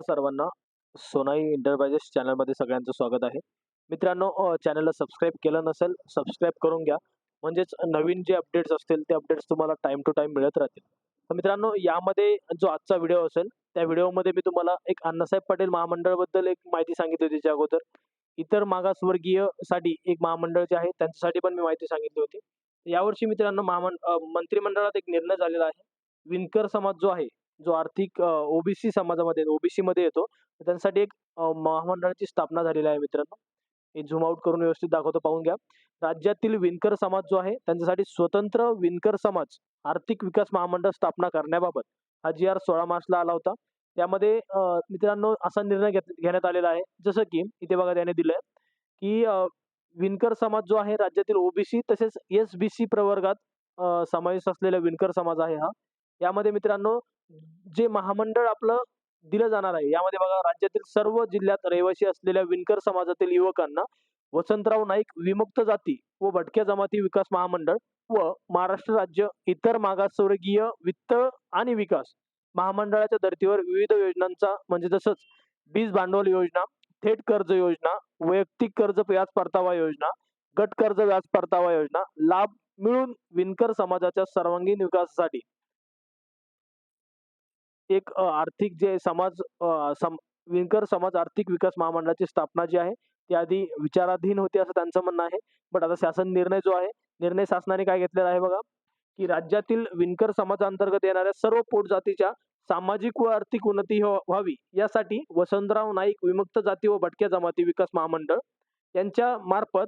सर्वांना सोनाई एंटरप्राइजेस चॅनलमध्ये सगळ्यांचं स्वागत आहे. मित्रांनो चॅनलला सबस्क्राईब केलं नसेल सबस्क्राईब करून घ्या. म्हणजेच नवीन जे अपडेट्स असतील ते अपडेट्स तुम्हाला टाइम टू टाइम मिळत राहतील. तर मित्रांनो यामध्ये जो आजचा व्हिडिओ असेल त्या व्हिडिओमध्ये मी तुम्हाला एक अण्णासाहेब पटेल महामंडळाबद्दल एक माहिती सांगितली होती त्याच्या अगोदर. इतर मागासवर्गीयसाठी एक महामंडळ जे आहे त्यांच्यासाठी पण मी माहिती सांगितली होती. यावर्षी मित्रांनो महामं मंत्रिमंडळात एक निर्णय झालेला आहे. विणकर समाज जो आहे जो आर्थिक ओबीसी समाजामध्ये ओबीसी मध्ये येतो त्यांसाठी त्यांच्यासाठी एक महामंडळाची स्थापना झालेली आहे मित्रांनो. हे झूम आउट करून व्यवस्थित दाखवतो पाहून घ्या. राज्यातील विणकर समाज जो आहे त्यांच्यासाठी स्वतंत्र विणकर समाज आर्थिक विकास महामंडळ स्थापना करण्याबाबत हा जी आर सोळा मार्चला आला होता. त्यामध्ये मित्रांनो असा निर्णय घेत घेण्यात आलेला आहे. जसं की इथे बघा त्याने दिलंय की विणकर समाज जो आहे राज्यातील ओबीसी तसेच एस बी सी प्रवर्गात समावेश असलेला विणकर समाज आहे हा. यामध्ये मित्रांनो जे महामंडळ आपलं दिलं जाणार आहे यामध्ये बघा राज्यातील सर्व जिल्ह्यात रहिवासी असलेल्या विणकर समाजातील युवकांना वसंतराव नाईक विमुक्त जाती व भटक्या जमाती विकास महामंडळ व महाराष्ट्र राज्य इतर मागासवर्गीय वित्त आणि विकास महामंडळाच्या धर्तीवर विविध योजनांचा म्हणजे जसंच बीज भांडवल योजना थेट कर्ज योजना वैयक्तिक कर्ज व्याज परतावा योजना गट कर्ज व्याज परतावा योजना लाभ मिळून विणकर समाजाच्या सर्वांगीण विकासासाठी एक आर्थिक जे समाज सम विणकर समाज आर्थिक विकास महामंडळाची स्थापना जी आहे ती आधी विचाराधीन होती असं त्यांचं म्हणणं आहे. बट आता शासन निर्णय जो आहे निर्णय शासनाने काय घेतलेला आहे बघा की राज्यातील विणकर समाजांतर्गत येणाऱ्या सर्व पोटजातीच्या सामाजिक व आर्थिक उन्नती व्हावी यासाठी वसंतराव नाईक विमुक्त जाती व भटक्या जमाती विकास महामंडळ यांच्या मार्फत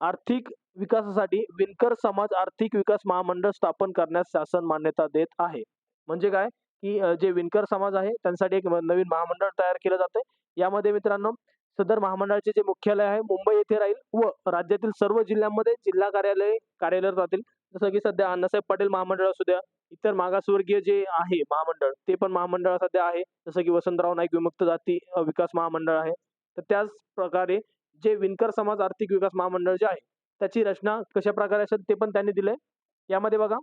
आर्थिक विकासासाठी विणकर समाज आर्थिक विकास महामंडळ स्थापन करण्यास शासन मान्यता देत आहे. म्हणजे काय? की जे विणकर समाज आहे त्यांसाठी एक नवीन महामंडळ तयार केलं जातंय. यामध्ये मित्रांनो सदर महामंडळाचे जे मुख्यालय आहे मुंबई येथे राहील व राज्यातील सर्व जिल्ह्यांमध्ये जिल्हा कार्यालय कार्यरत राहतील. जसं की सध्या अण्णासाहेब पटेल महामंडळ असू द्या इतर मागासवर्गीय जे आहे महामंडळ ते पण महामंडळ सध्या आहे. जसं की वसंतराव नाईक विमुक्त जाती विकास महामंडळ आहे. तर त्याच प्रकारे जे विणकर समाज आर्थिक विकास महामंडळ जे आहे त्याची रचना कशा प्रकारे असेल ते पण त्यांनी दिलंय. यामध्ये बघा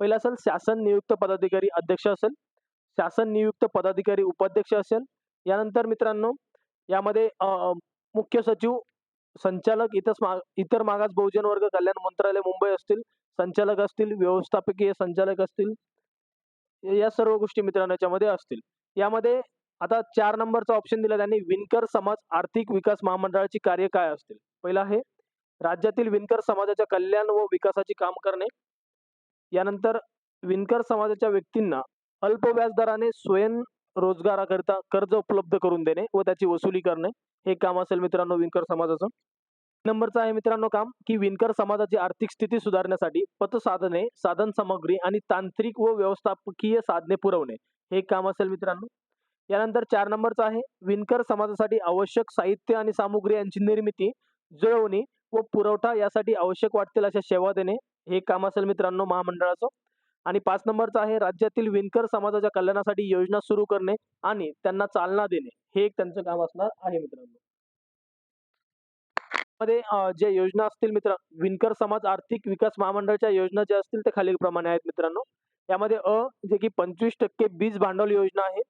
पहिला असेल शासन नियुक्त पदाधिकारी अध्यक्ष असेल. शासन नियुक्त पदाधिकारी उपाध्यक्ष असेल. यानंतर मित्रांनो यामध्ये मुख्य सचिव संचालक इतर इतर मागास बहुजन वर्ग कल्याण मंत्रालय मुंबई असतील. संचालक असतील व्यवस्थापकीय संचालक असतील. या सर्व गोष्टी मित्रांनो याच्यामध्ये असतील. यामध्ये आता चार नंबरचा ऑप्शन दिला त्यांनी विणकर समाज आर्थिक विकास महामंडळाची कार्य काय असतील? पहिला आहे राज्यातील विणकर समाजाच्या कल्याण व विकासाची काम करणे. यानंतर विणकर समाजाच्या व्यक्तींना अल्प व्याजदराने स्वयं रोजगाराकरिता कर्ज उपलब्ध करून देणे व त्याची वसुली करणे हे काम असेल मित्रांनो विणकर समाजाचं. नंबरचं आहे मित्रांनो काम की विणकर समाजाची आर्थिक स्थिती सुधारण्यासाठी पतसाधने साधन सामग्री आणि तांत्रिक व व्यवस्थापकीय साधने पुरवणे हे काम असेल मित्रांनो. यानंतर चार नंबरचं आहे विणकर समाजासाठी आवश्यक साहित्य आणि सामुग्री यांची निर्मिती जुळवणी व पुरवठा यासाठी आवश्यक वाटतील अशा सेवा देणे हे काम असेल मित्रांनो महामंडळाचं. आणि पाच नंबरचं आहे राज्यातील विणकर समाजाच्या कल्याणासाठी योजना सुरू करणे आणि त्यांना चालना देणे. हे एक त्यांचं काम असणार आहे मित्रांनो. मध्ये ज्या जे योजना असतील मित्र विणकर समाज आर्थिक विकास महामंडळाच्या योजना ज्या असतील ते खालील प्रमाणे आहेत मित्रांनो. यामध्ये अ जे की पंचवीस टक्के बीज भांडवल योजना आहे.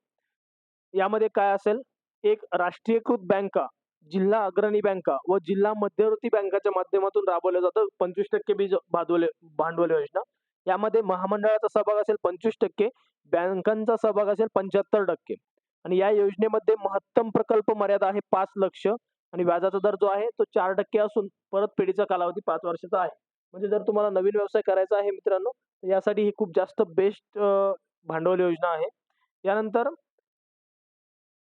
यामध्ये काय असेल? एक राष्ट्रीयकृत बँका. जिल्हा अग्रणी बँका व जिल्हा मध्यवर्ती बँकाच्या माध्यमातून राबवलं जातं. पंचवीस टक्के बीज भांडवल भांडवल योजना. यामध्ये महामंडळाचा सहभाग असेल पंचवीस टक्के बँकांचा सहभाग असेल पंच्याहत्तर टक्के. आणि या योजनेमध्ये महत्तम प्रकल्प मर्यादा आहे पाच लक्ष. आणि व्याजाचा दर जो आहे तो चार टक्के असून परतफेडीचा कालावधी पाच वर्षाचा आहे. म्हणजे जर तुम्हाला नवीन व्यवसाय करायचा आहे मित्रांनो यासाठी ही खूप जास्त बेस्ट भांडवल योजना आहे. यानंतर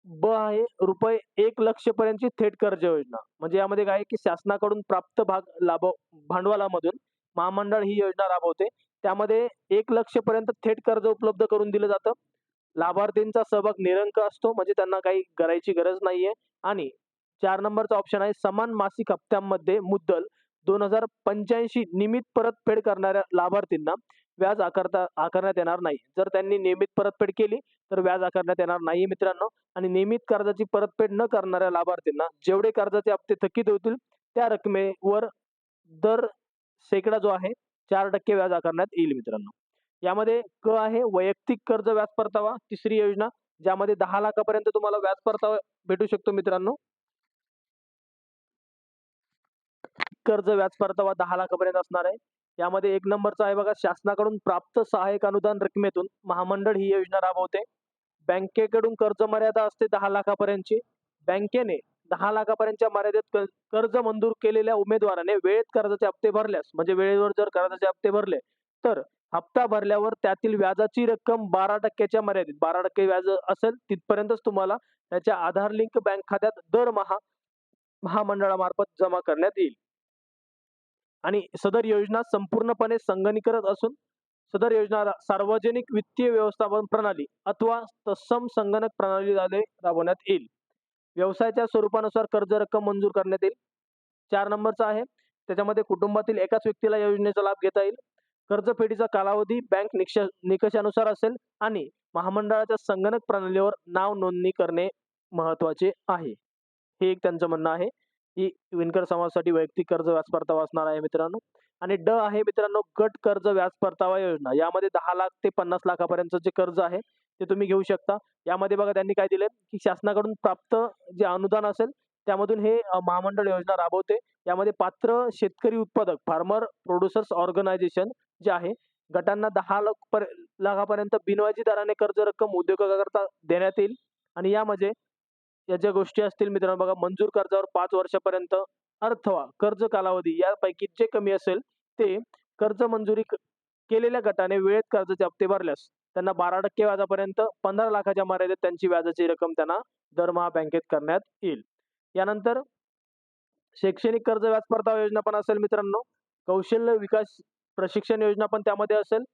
ब आहे रुपये एक लक्ष पर्यंतची थेट कर्ज योजना. म्हणजे यामध्ये काय आहे की शासनाकडून प्राप्त भाग लाभ भांडवलामधून महामंडळ ही योजना राबवते. त्यामध्ये एक लक्ष पर्यंत थेट कर्ज उपलब्ध करून दिलं जातं. लाभार्थींचा सहभाग निरंक असतो म्हणजे त्यांना काही करायची गरज नाहीये. आणि चार नंबरचा ऑप्शन आहे समान मासिक हप्त्यांमध्ये मुद्दल दोन हजार पंच्याऐंशी नियमित परतफेड करणाऱ्या लाभार्थींना व्याज आकारता आकारण्यात येणार नाही. जर त्यांनी नियमित परतफेड केली तर व्याज आकारण्यात येणार नाही मित्रांनो. आणि नियमित कर्जाची परतफेड न करणाऱ्या लाभार्थींना जेवढे कर्जाचे हप्ते थकीत होतील त्या रकमेवर दर शेकडा जो आहे चार टक्के व्याज आकारण्यात येईल मित्रांनो. यामध्ये क आहे वैयक्तिक कर्ज व्याज परतावा. तिसरी योजना ज्यामध्ये दहा लाखापर्यंत तुम्हाला व्याज परतावा भेटू शकतो मित्रांनो. कर्ज व्याज परतावा दहा लाखापर्यंत असणार आहे. यामध्ये एक नंबरचा आहे बघा शासनाकडून प्राप्त सहाय्यक अनुदान रकमेतून महामंडळ ही योजना राबवते. बँकेकडून कर्ज मर्यादा असते दहा लाखापर्यंतची. बँकेने दहा लाखापर्यंतच्या मर्यादेत कर्ज मंजूर केलेल्या उमेदवाराने वेळेत कर्जाचे हप्ते भरल्यास म्हणजे वेळेवर जर कर्जाचे हप्ते भरले तर हप्ता भरल्यावर त्यातील व्याजाची रक्कम बारा टक्क्याच्या मर्यादित बारा टक्के व्याज असेल तिथपर्यंतच तुम्हाला त्याच्या आधार लिंक बँक खात्यात दरमहा महामंडळामार्फत जमा करण्यात येईल. आणि सदर योजना संपूर्णपणे संगणीकृत असून सदर योजना सार्वजनिक वित्तीय व्यवस्थापन प्रणाली अथवा तत्सम संगणक प्रणालीद्वारे राबवण्यात येईल. व्यवसायाच्या स्वरूपानुसार कर्ज रक्कम मंजूर करण्यात येईल. चार नंबरचा आहे त्याच्यामध्ये कुटुंबातील एकाच व्यक्तीला या योजनेचा लाभ घेता येईल. कर्जफेडीचा कालावधी बँक निकष निकषानुसार असेल आणि महामंडळाच्या संगणक प्रणालीवर नाव नोंदणी करणे महत्त्वाचे आहे. हे एक त्यांचं म्हणणं आहे. ही विणकर समाजासाठी वैयक्तिक कर्ज व्याज परतावा असणार आहे मित्रांनो. आणि ड आहे मित्रांनो गट कर्ज व्याज परतावा योजना. यामध्ये दहा लाख ते पन्नास लाखापर्यंत जे कर्ज आहे ते तुम्ही घेऊ शकता. यामध्ये बघा त्यांनी काय दिले की शासनाकडून प्राप्त जे अनुदान असेल त्यामधून हे महामंडळ योजना राबवते. यामध्ये पात्र शेतकरी उत्पादक फार्मर प्रोड्युसर्स ऑर्गनायझेशन जे आहे गटांना दहा लाख लाखापर्यंत बिनवाजी दराने कर्ज रक्कम उद्योगाकरता देण्यात येईल. आणि यामध्ये या ज्या गोष्टी असतील मित्रांनो बघा मंजूर कर्जावर पाच वर्षापर्यंत अथवा कर्ज कालावधी यापैकी जे कमी असेल ते कर्ज मंजुरी केलेल्या गटाने वेळेत कर्जाचे हप्ते भरल्यास त्यांना बारा टक्के व्याजापर्यंत पंधरा लाखाच्या मर्यादेत त्यांची व्याजाची रक्कम त्यांना दरमहा बँकेत करण्यात येईल. यानंतर शैक्षणिक कर्ज व्याज परतावा योजना पण असेल मित्रांनो. कौशल्य विकास प्रशिक्षण योजना पण त्यामध्ये असेल.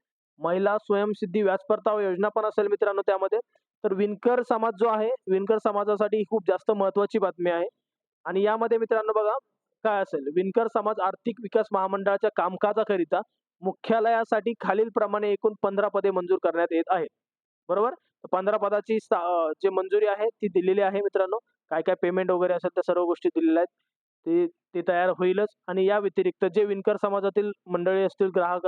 महिला स्वयंसिद्धी व्याज परतावा योजना पण असेल मित्रांनो त्यामध्ये. तर विणकर समाज जो आहे विणकर समाजासाठी खूप जास्त महत्वाची बातमी आहे. आणि यामध्ये मित्रांनो बघा काय असेल? विणकर समाज आर्थिक विकास महामंडळाच्या कामकाजाकरिता मुख्यालयासाठी खालील प्रमाणे एकूण पंधरा पदे मंजूर करण्यात येत आहेत. बरोबर? पंधरा पदाची जे मंजुरी आहे ती दिलेली आहे मित्रांनो. काय काय पेमेंट वगैरे असेल त्या सर्व गोष्टी दिलेल्या आहेत. ते ते तयार होईलच. आणि या व्यतिरिक्त जे विणकर समाजातील मंडळी असतील ग्राहक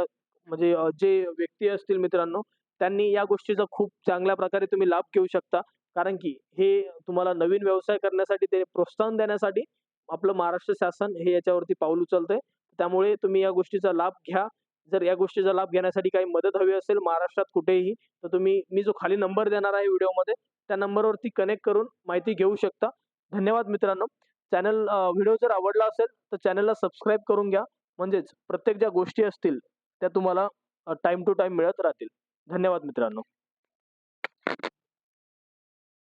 म्हणजे जे व्यक्ती असतील मित्रांनो त्यांनी या गोष्टीचा खूप चांगल्या प्रकारे तुम्ही लाभ घेऊ शकता. कारण की हे तुम्हाला नवीन व्यवसाय करण्यासाठी ते प्रोत्साहन देण्यासाठी आपलं महाराष्ट्र शासन हे याच्यावरती पाऊल उचलतंय. त्यामुळे तुम्ही या गोष्टीचा लाभ घ्या. जर या गोष्टीचा लाभ घेण्यासाठी काही मदत हवी असेल महाराष्ट्रात कुठेही तर तुम्ही मी जो खाली नंबर देणार आहे व्हिडिओमध्ये त्या नंबरवरती कनेक्ट करून माहिती घेऊ शकता. धन्यवाद मित्रांनो. चॅनल व्हिडिओ जर आवडला असेल तर चॅनलला सबस्क्राईब करून घ्या. म्हणजेच प्रत्येक ज्या गोष्टी असतील त्या तुम्हाला टाइम टू टाइम मिळत राहतील. धन्यवाद मित्रांनो.